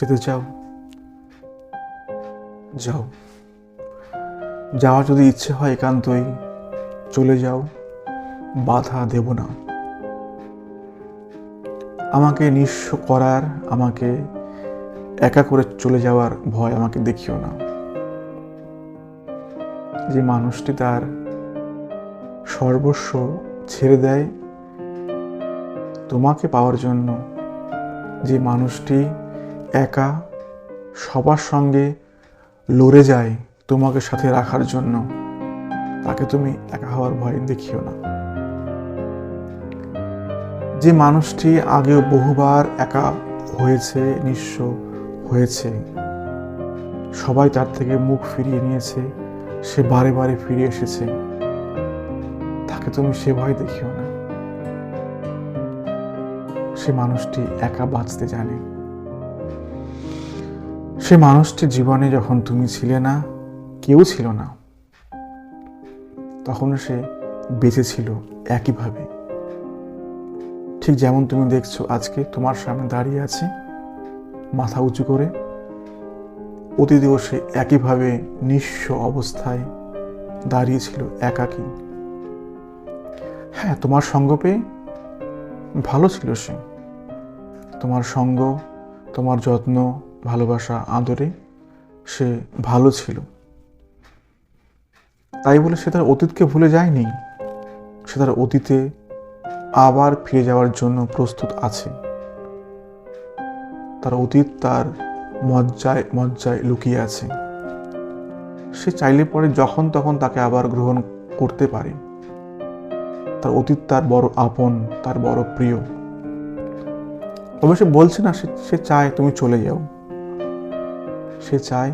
যেতে চাও? যাও। যাওয়ার যদি ইচ্ছে হয় একান্তই চলে যাও, বাধা দেব না। আমাকে নিঃস্ব করার, আমাকে একা করে চলে যাওয়ার ভয় আমাকে দেখিও না। যে মানুষটি তার সর্বস্ব ছেড়ে দেয়, তোমাকে পাওয়ার জন্য যে মানুষটি একা, সবার সঙ্গে লড়ে যায় তোমাকে সাথে রাখার জন্য। তাকে তুমি একা হওয়ার ভয় দেখিও না। যে মানুষটি আগেও বহুবার একা হয়েছে, নিঃস্ব হয়েছে, সবাই তার থেকে মুখ ফিরিয়ে নিয়েছে, সে বারে বারে ফিরে এসেছে। তাকে তুমি সে ভয় দেখিও না। সে মানুষটি একা বাঁচতে জানে। সে মানুষটি জীবনে যখন তুমি ছিলে না, কেউ ছিল না, তখন সে বেঁচে ছিল একইভাবে। ঠিক যেমন তুমি দেখছ, আজকে তোমার সামনে দাঁড়িয়ে আছে, মাথা উঁচু করে। অতীতেও সে একইভাবে নিঃস্ব অবস্থায় দাঁড়িয়েছিল একাকী। হ্যাঁ তোমার সঙ্গ পেয়ে ভালো ছিল সে। তোমার সঙ্গ, তোমার যত্ন ভালোবাসা, আদরে সে ভালো ছিল। তাই বলে সে তার অতীতকে ভুলে যায়নি? সে তার অতীতে আবার ফিরে যাওয়ার জন্য প্রস্তুত আছে। তার অতীত তার মজ্জায় মজ্জায় লুকিয়ে আছে। সে চাইলে পরে যখন তখন তাকে আবার গ্রহণ করতে পারে। তার অতীত তার বড় আপন, তার বড় প্রিয়। তবে সে বলছে না, সে চায় তুমি চলে যাও। সে চায়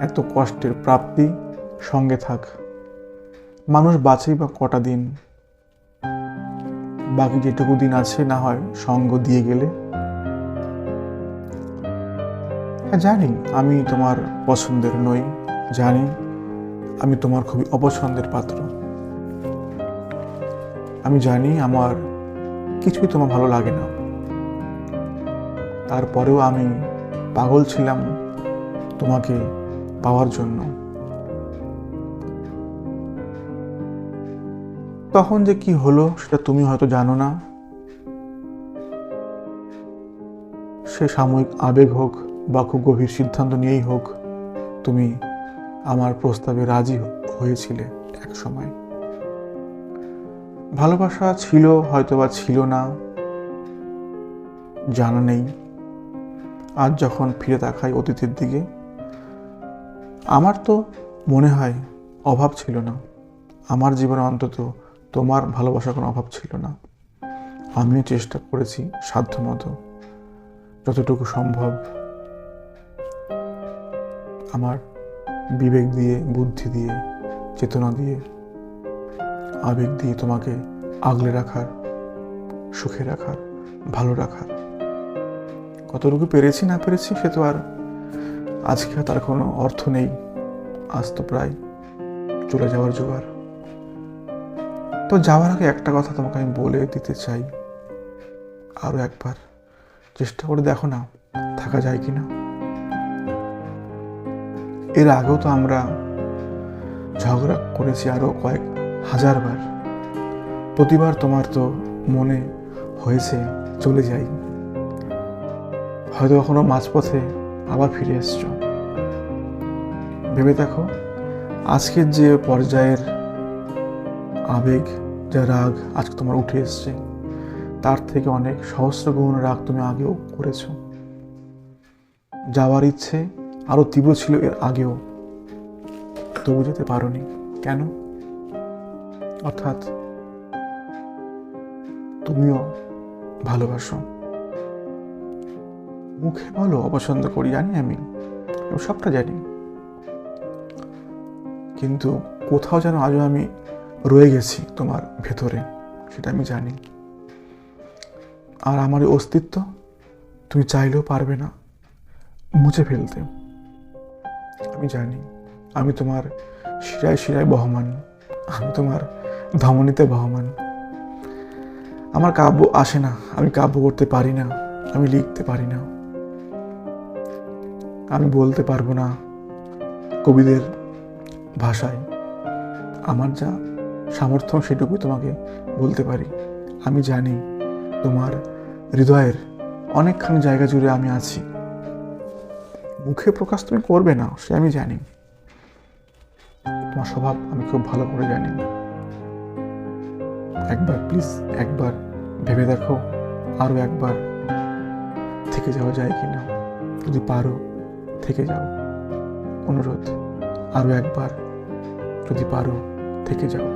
এত কষ্টের প্রাপ্তি সঙ্গে থাক। মানুষ বাঁচেই বা কটা দিন। বাকি যেটুকু দিন আছে, না হয় সঙ্গ দিয়ে গেলে। হ্যাঁ জানি। আমি তোমার পছন্দের নই, জানি। আমি তোমার খুবই অপছন্দের পাত্র। আমি জানি আমার কিছুই তোমার ভালো লাগে না। তারপরেও আমি পাগল ছিলাম তোমাকে পাওয়ার জন্য। তখন যে কি হলো সেটা তুমি হয়তো জানো না। সে সাময়িক আবেগ হোক বা খুব গভীর সিদ্ধান্ত নিয়েই হোক, তুমি আমার প্রস্তাবে রাজি হয়েছিলে এক সময়। ভালোবাসা ছিল হয়তো বা ছিল না, জানা নেই। আজ যখন ফিরে তাকাই অতীতের দিকে, আমার তো মনে হয় অভাব ছিল না। আমার জীবনে অন্তত তোমার ভালোবাসার কোনো অভাব ছিল না। আমিও চেষ্টা করেছি সাধ্যমতো যতটুকু সম্ভব আমার বিবেক দিয়ে, বুদ্ধি দিয়ে, চেতনা দিয়ে, আবেগ দিয়ে তোমাকে আগলে রাখার, সুখে রাখার, ভালো রাখার কতটুকু পেরেছি না পেরেছি সে তো আর আজকে তার কোনো অর্থ নেই। আজ তো প্রায় চলে যাওয়ার জোগাড়। তো যাওয়ার আগে একটা কথা তোমাকে আমি বলে দিতে চাই। আরও একবার চেষ্টা করে দেখো না, থাকা যায় কি না। এর আগেও তো আমরা ঝগড়া করেছি আরও কয়েক হাজারবার। প্রতিবার তোমার তো মনে হয়েছে চলে যাই। হয়তো কখনো মাঝপথে আবার ফিরে এসছো। ভেবে দেখো, আজকের যে পর্যায়ের আবেগ, যা রাগ আজকে তোমার উঠে এসছে, তার থেকে অনেক সহস্র গুণ রাগ তুমি আগেও করেছ। যাওয়ার ইচ্ছে আরও তীব্র ছিল এর আগেও। তবু যেতে পারোনি। কেন? অর্থাৎ তুমিও ভালোবাসো। মুখে বলো, অপছন্দ করি, জানি আমি। সবটা জানি। কিন্তু কোথাও যেন আজও আমি রয়ে গেছি তোমার ভেতরে, সেটা আমি জানি। আর আমার অস্তিত্ব তুমি চাইলেও পারবে না মুছে ফেলতে। আমি জানি, আমি তোমার শিরায় শিরায় বহমান, আমি তোমার ধমনীতে বহমান। আমার কাব্য আসে না, আমি কাব্য করতে পারি না, আমি লিখতে পারি না। আমি বলতে পারব না কবিদের ভাষায়। আমার যা সামর্থ্য সেটুকুই তোমাকে বলতে পারি। আমি জানি তোমার হৃদয়ের অনেকখানি জায়গা জুড়ে আমি আছি। মুখে প্রকাশ তুমি করবে না, সে আমি জানি। তোমার স্বভাব আমি খুব ভালো করে জানি। একবার প্লিজ একবার ভেবে দেখো আরও একবার থেকে যাওয়া যায় কি না যদি পারো থেকে যাও। অনুরোধ আরও একবার যদি পারো থেকে যাও।